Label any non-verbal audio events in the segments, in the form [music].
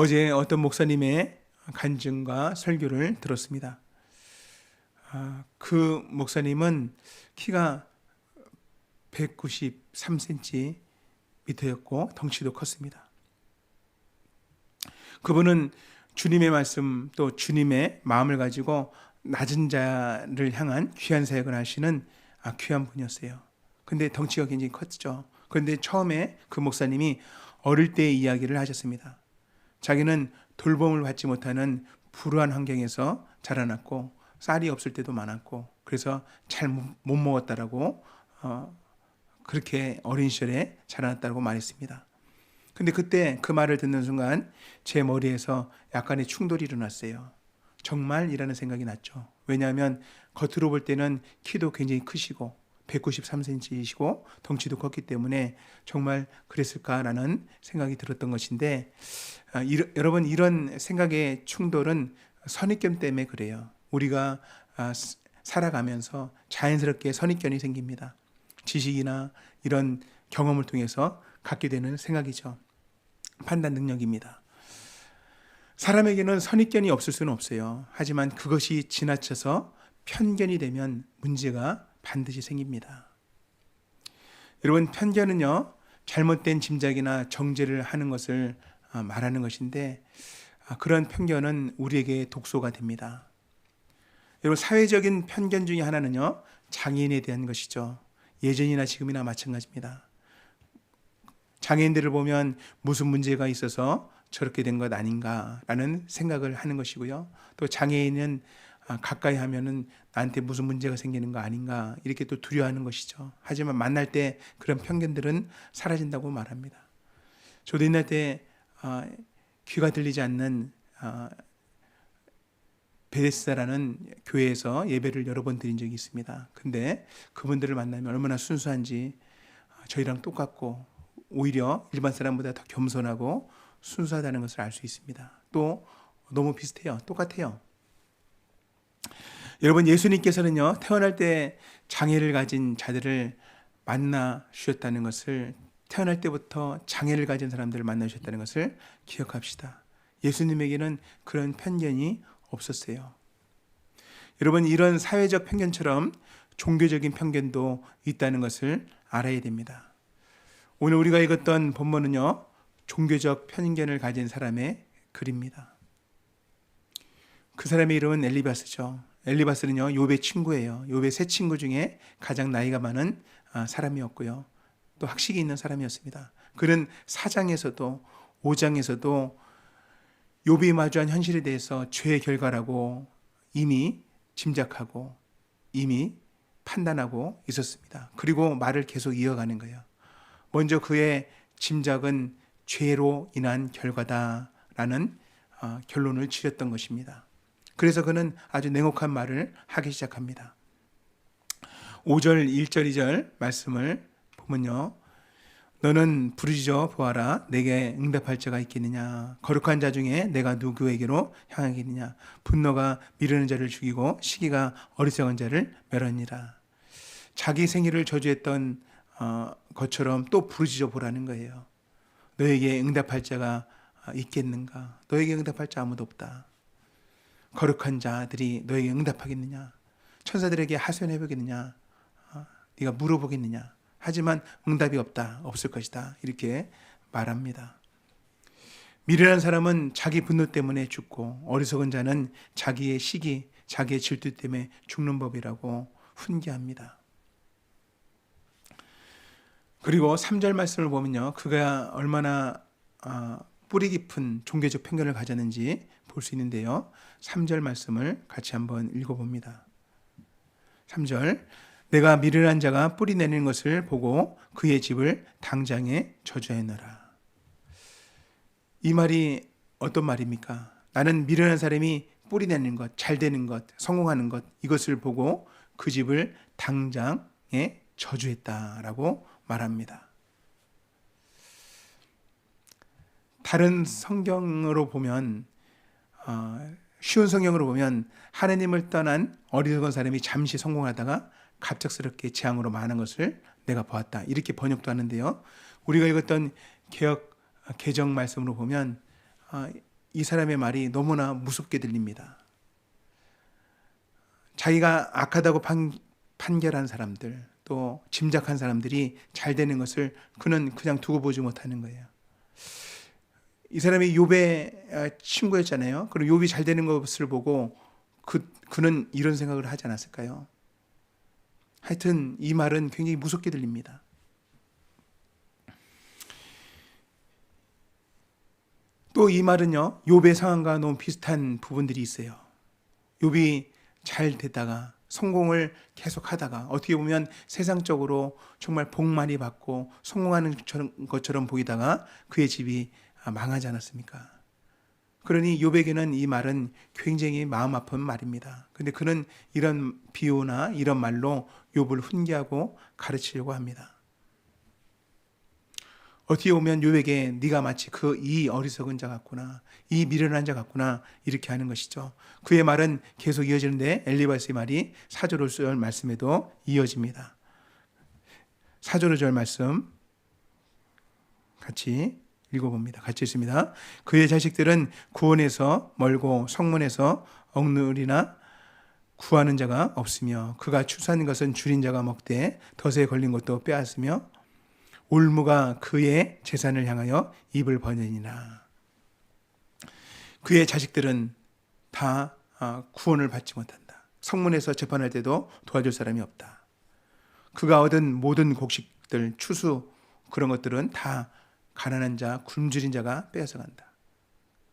어제 어떤 목사님의 간증과 설교를 들었습니다. 아, 그 목사님은 키가 193cm였고 덩치도 컸습니다. 그분은 주님의 말씀 또 주님의 마음을 가지고 낮은 자를 향한 귀한 사역을 하시는 아, 귀한 분이었어요. 근데 덩치가 굉장히 컸죠. 그런데 처음에 그 목사님이 어릴 때의 이야기를 하셨습니다. 자기는 돌봄을 받지 못하는 불우한 환경에서 자라났고 쌀이 없을 때도 많았고 그래서 잘 못 먹었다라고 어, 그렇게 어린 시절에 자라났다고 말했습니다. 근데 그때 그 말을 듣는 순간 제 머리에서 약간의 충돌이 일어났어요. 정말이라는 생각이 났죠. 왜냐하면 겉으로 볼 때는 키도 굉장히 크시고 193cm이시고 덩치도 컸기 때문에 정말 그랬을까라는 생각이 들었던 것인데 아, 이러, 여러분 이런 생각의 충돌은 선입견 때문에 그래요. 우리가 아, 살아가면서 자연스럽게 선입견이 생깁니다. 지식이나 이런 경험을 통해서 갖게 되는 생각이죠. 판단 능력입니다. 사람에게는 선입견이 없을 수는 없어요. 하지만 그것이 지나쳐서 편견이 되면 문제가 반드시 생깁니다. 여러분, 편견은요, 잘못된 짐작이나 정죄를 하는 것을 아, 말하는 것인데, 아, 그런 편견은 우리에게 독소가 됩니다. 여러분, 사회적인 편견 중에 하나는요, 장애인에 대한 것이죠. 예전이나 지금이나 마찬가지입니다. 장애인들을 보면 무슨 문제가 있어서 저렇게 된 것 아닌가라는 생각을 하는 것이고요. 또 장애인은 아, 가까이 하면은 나한테 무슨 문제가 생기는 거 아닌가 이렇게 또 두려워하는 것이죠. 하지만 만날 때 그런 편견들은 사라진다고 말합니다. 저도 옛날 때 아, 귀가 들리지 않는 아, 베데스다라는 교회에서 예배를 여러 번 드린 적이 있습니다. 근데 그분들을 만나면 얼마나 순수한지 저희랑 똑같고 오히려 일반 사람보다 더 겸손하고 순수하다는 것을 알 수 있습니다. 또 너무 비슷해요. 똑같아요. 여러분 예수님께서는요 태어날 때 장애를 가진 자들을 만나 주셨다는 것을 태어날 때부터 장애를 가진 사람들을 만나 주셨다는 것을 기억합시다. 예수님에게는 그런 편견이 없었어요. 여러분 이런 사회적 편견처럼 종교적인 편견도 있다는 것을 알아야 됩니다. 오늘 우리가 읽었던 본문은요 종교적 편견을 가진 사람의 글입니다. 그 사람의 이름은 엘리바스죠. 엘리바스는요 요배 친구예요. 요배 세 친구 중에 가장 나이가 많은 아, 사람이었고요. 또 학식이 있는 사람이었습니다. 그는 사장에서도 5장에서도 요비 마주한 현실에 대해서 죄의 결과라고 이미 짐작하고 이미 판단하고 있었습니다. 그리고 말을 계속 이어가는 거예요. 먼저 그의 짐작은 죄로 인한 결과다라는 어, 결론을 지었던 것입니다. 그래서 그는 아주 냉혹한 말을 하기 시작합니다. 5절, 1절, 2절 말씀을 보면요. 너는 부르짖어 보아라. 내게 응답할 자가 있겠느냐. 거룩한 자 중에 내가 누구에게로 향하겠느냐. 분노가 미르는 자를 죽이고 시기가 어리석은 자를 멸하니라. 자기 생일을 저주했던 어, 것처럼 또 부르짖어 보라는 거예요. 너에게 응답할 자가 있겠는가? 너에게 응답할 자 아무도 없다. 거룩한 자들이 너에게 응답하겠느냐? 천사들에게 하소연해 보겠느냐? 어, 네가 물어보겠느냐? 하지만 응답이 없다. 없을 것이다. 이렇게 말합니다. 미련한 사람은 자기 분노 때문에 죽고 어리석은 자는 자기의 시기, 자기의 질투 때문에 죽는 법이라고 훈계합니다. 그리고 3절 말씀을 보면요. 그가 얼마나 어, 뿌리 깊은 종교적 편견을 가졌는지 볼 수 있는데요. 3절 말씀을 같이 한번 읽어봅니다. 3절 내가 미련한 자가 뿌리 내리는 것을 보고 그의 집을 당장에 저주하노라. 이 말이 어떤 말입니까? 나는 미련한 사람이 뿌리 내는 것, 잘 되는 것, 성공하는 것 이것을 보고 그 집을 당장에 저주했다라고 말합니다. 다른 성경으로 보면 어, 쉬운 성경으로 보면 하나님을 떠난 어리석은 사람이 잠시 성공하다가 갑작스럽게 재앙으로 많은 것을 내가 보았다. 이렇게 번역도 하는데요. 우리가 읽었던 개혁 개정 말씀으로 보면 어, 이 사람의 말이 너무나 무섭게 들립니다. 자기가 악하다고 판, 판결한 사람들, 또 짐작한 사람들이 잘 되는 것을 그는 그냥 두고 보지 못하는 거예요. 이 사람이 욥의 친구였잖아요. 그리고 욥이 잘 되는 것을 보고 그 그는 이런 생각을 하지 않았을까요? 하여튼 이 말은 굉장히 무섭게 들립니다. 또 이 말은요. 욥의 상황과 너무 비슷한 부분들이 있어요. 욥이 잘 되다가 성공을 계속 하다가 어떻게 보면 세상적으로 정말 복 많이 받고 성공하는 것처럼 보이다가 그의 집이 망하지 않았습니까? 그러니 욥에게는 이 말은 굉장히 마음 아픈 말입니다. 근데 그는 이런 비유나 이런 말로 욥을 훈계하고 가르치려고 합니다. 어떻게 보면 욥에게 네가 마치 그 이 어리석은 자 같구나. 이 미련한 자 같구나. 이렇게 하는 것이죠. 그의 말은 계속 이어지는데 엘리바스의 말이 사조로절 말씀에도 이어집니다. 사조로절 말씀 같이 읽어봅니다. 같이 있습니다. 그의 자식들은 구원에서 멀고 성문에서 억눌이나 구하는 자가 없으며 그가 추수한 것은 줄인 자가 먹되 덫에 걸린 것도 빼앗으며 올무가 그의 재산을 향하여 입을 버느니라. 그의 자식들은 다 아, 구원을 받지 못한다. 성문에서 재판할 때도 도와줄 사람이 없다. 그가 얻은 모든 곡식들, 추수 그런 것들은 다 가난한 자, 굶주린 자가 빼앗아 간다.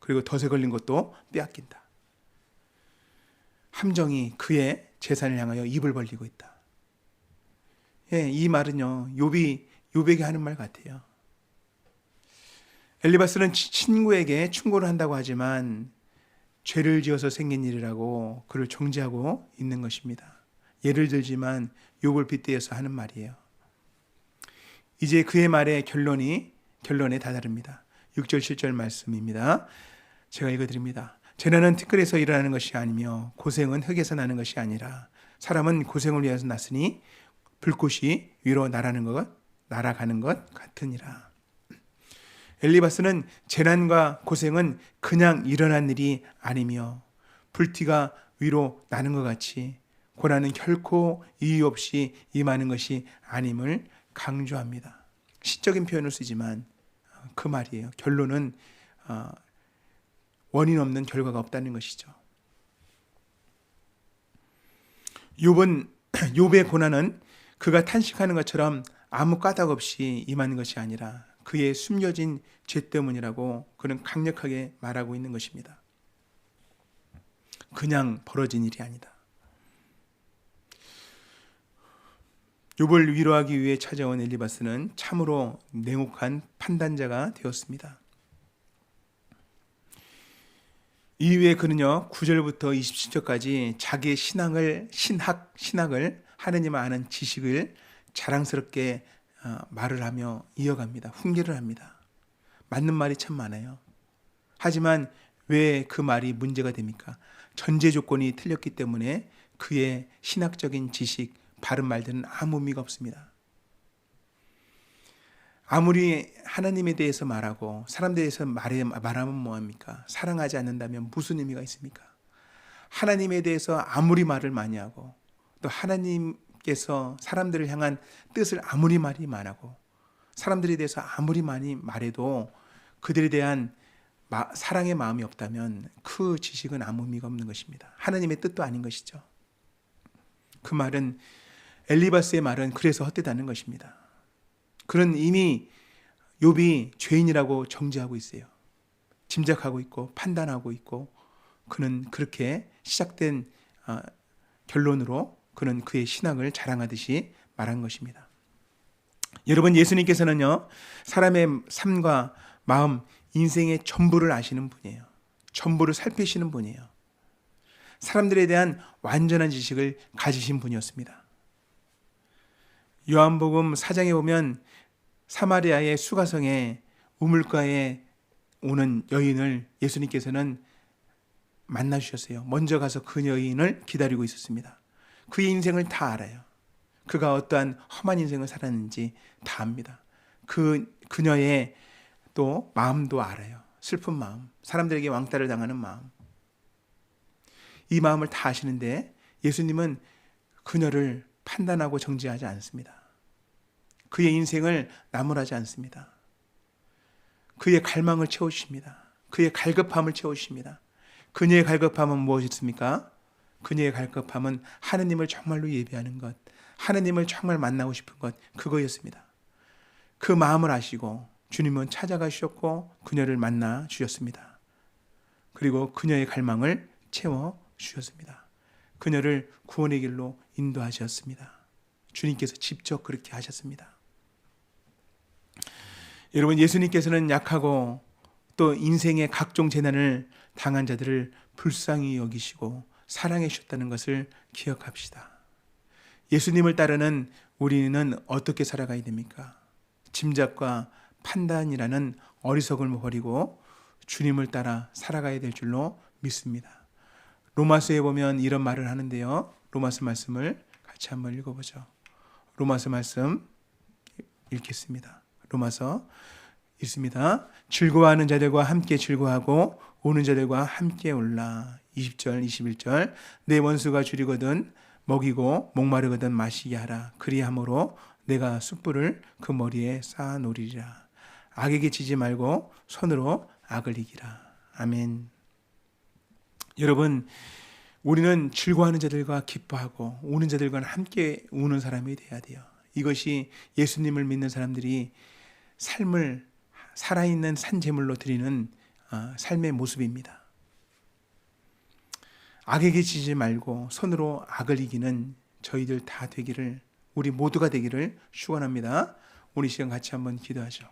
그리고 덫에 걸린 것도 빼앗긴다. 함정이 그의 재산을 향하여 입을 벌리고 있다. 예, 이 말은요. 욥이 욥에게 하는 말 같아요. 엘리바스는 친구에게 충고를 한다고 하지만 죄를 지어서 생긴 일이라고 그를 정지하고 있는 것입니다. 예를 들지만 욥을 빗대어서 하는 말이에요. 이제 그의 말의 결론이 결론에 다다릅니다. 6절 7절 말씀입니다. 제가 읽어 드립니다. 재난은 티끌에서 일어나는 것이 아니며 고생은 흙에서 나는 것이 아니라 사람은 고생을 위해서 났으니 불꽃이 위로 날아가는 것 날아가는 것 같으니라. 엘리바스는 재난과 고생은 그냥 일어난 일이 아니며 불티가 위로 나는 것 같이 고난은 결코 이유 없이 임하는 것이 아님을 강조합니다. 시적인 표현을 쓰지만 그 말이에요. 결론은 어, 원인 없는 결과가 없다는 것이죠. 욥은 욥의 [clears throat] 고난은 그가 탄식하는 것처럼 아무 까닭 없이 임하는 것이 아니라 그의 숨겨진 죄 때문이라고 그는 강력하게 말하고 있는 것입니다. 그냥 벌어진 일이 아니다. 욥을 위로하기 위해 찾아온 엘리바스는 참으로 냉혹한 판단자가 되었습니다. 이후에 그는요 9절부터 27절까지 자기의 신앙을 신학 신학을 하느님을 아는 지식을 자랑스럽게 어, 말을 하며 이어갑니다. 훈계를 합니다. 맞는 말이 참 많아요. 하지만 왜 그 말이 문제가 됩니까? 전제 조건이 틀렸기 때문에 그의 신학적인 지식, 바른 말들은 아무 의미가 없습니다. 아무리 하나님에 대해서 말하고 사람들에 대해서 말해, 말하면 뭐합니까? 사랑하지 않는다면 무슨 의미가 있습니까? 하나님에 대해서 아무리 말을 많이 하고 또 하나님께서 사람들을 향한 뜻을 아무리 말이 많하고 사람들에 대해서 아무리 많이 말해도 그들에 대한 마, 사랑의 마음이 없다면 그 지식은 아무 의미가 없는 것입니다. 하나님의 뜻도 아닌 것이죠. 그 말은 엘리바스의 말은 그래서 헛되다는 것입니다. 그는 이미 욥이 죄인이라고 정지하고 있어요. 짐작하고 있고 판단하고 있고 그는 그렇게 시작된 어, 결론으로 그는 그의 신앙을 자랑하듯이 말한 것입니다. 여러분 예수님께서는요 사람의 삶과 마음 인생의 전부를 아시는 분이에요. 전부를 살피시는 분이에요. 사람들에 대한 완전한 지식을 가지신 분이었습니다. 요한복음 4장에 보면 사마리아의 수가성에 우물가에 오는 여인을 예수님께서는 만나 주셨어요. 먼저 가서 그 여인을 기다리고 있었습니다. 그의 인생을 다 알아요. 그가 어떠한 험한 인생을 살았는지 다 압니다. 그 그녀의 또 마음도 알아요. 슬픈 마음, 사람들에게 왕따를 당하는 마음. 이 마음을 다 아시는데 예수님은 그녀를 판단하고 정지하지 않습니다. 그의 인생을 나무라지 않습니다. 그의 갈망을 채우십니다. 그의 갈급함을 채우십니다. 그녀의 갈급함은 무엇이었습니까? 그녀의 갈급함은 하느님을 정말로 예배하는 것, 하느님을 정말 만나고 싶은 것, 그거였습니다. 그 마음을 아시고 주님은 찾아가셨고 그녀를 만나 주셨습니다. 그리고 그녀의 갈망을 채워 주셨습니다. 그녀를 구원의 길로 인도하셨습니다. 주님께서 직접 그렇게 하셨습니다. 여러분 예수님께서는 약하고 또 인생의 각종 재난을 당한 자들을 불쌍히 여기시고 사랑해 주셨다는 것을 기억합시다. 예수님을 따르는 우리는 어떻게 살아가야 됩니까? 짐작과 판단이라는 어리석음을 버리고 주님을 따라 살아가야 될 줄로 믿습니다. 로마서에 보면 이런 말을 하는데요. 로마서 말씀을 같이 한번 읽어보죠. 로마서 말씀 읽겠습니다. 로마서 있습니다. 즐거워하는 자들과 함께 즐거워하고 오는 자들과 함께 올라. 20절, 21절. 내 원수가 줄이거든 먹이고 목마르거든 마시게 하라. 그리함으로 내가 숯불을 그 머리에 쌓아 놓으리라. 악에게 지지 말고 손으로 악을 이기라. 아멘. 여러분, 우리는 즐거워하는 자들과 기뻐하고 우는 자들과 함께 우는 사람이 돼야 돼요. 이것이 예수님을 믿는 사람들이 삶을 살아있는 산재물로 드리는 어, 삶의 모습입니다. 악에게 지지 말고 손으로 악을 이기는 저희들 다 되기를 우리 모두가 되기를 축원합니다. 우리 시간 같이 한번 기도하죠.